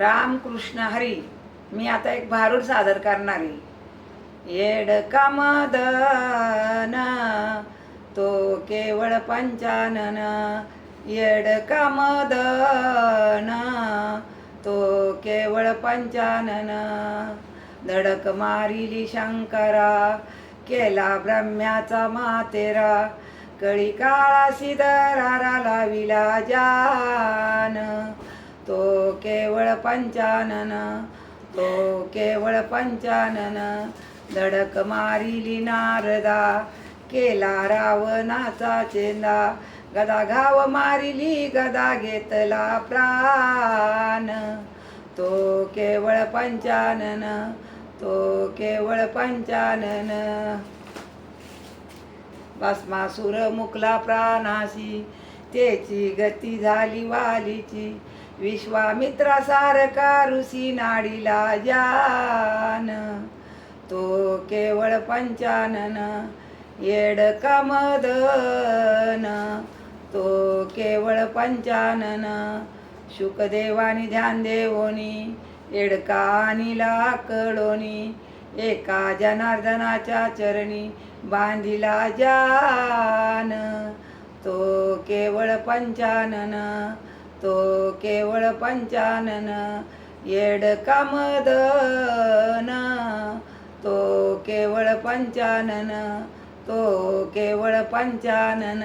रामकृष्ण हरी. मी आता एक भारूड सादर करणार आहे. येड कामदन तो केवळ पंचानन. येड कामदन तो केवळ पंचानन. धडक मारिली शंकरा केला ब्रह्म्याचा मातेरा कळी काळा सिदरारा लाविला जा केवळ पंचानन. तो केवळ पंचानन. धडक मारिली नारदा. केला रावणाचा चेंदा गदा घाव मारिली गदा घेतला प्राण. तो केवळ पंचानन. तो केवळ पंचानन. भस्मासुर मुकला प्राणाशी. त्याची गती झाली वालीची. विश्वामित्रासारखा ऋषी नाडीला जान. तो केवळ पंचानन येड कामदन तो केवळ पंचानन शुकदेवानी ध्यान देवोनी येडका आणि लाकडोनी? एका जनार्दनाच्या चरणी बांधिला जान. तो केवळ पंचानन तो केवळ पंचानन येड कामदन. तो केवळ पंचानन तो केवळ पंचानन.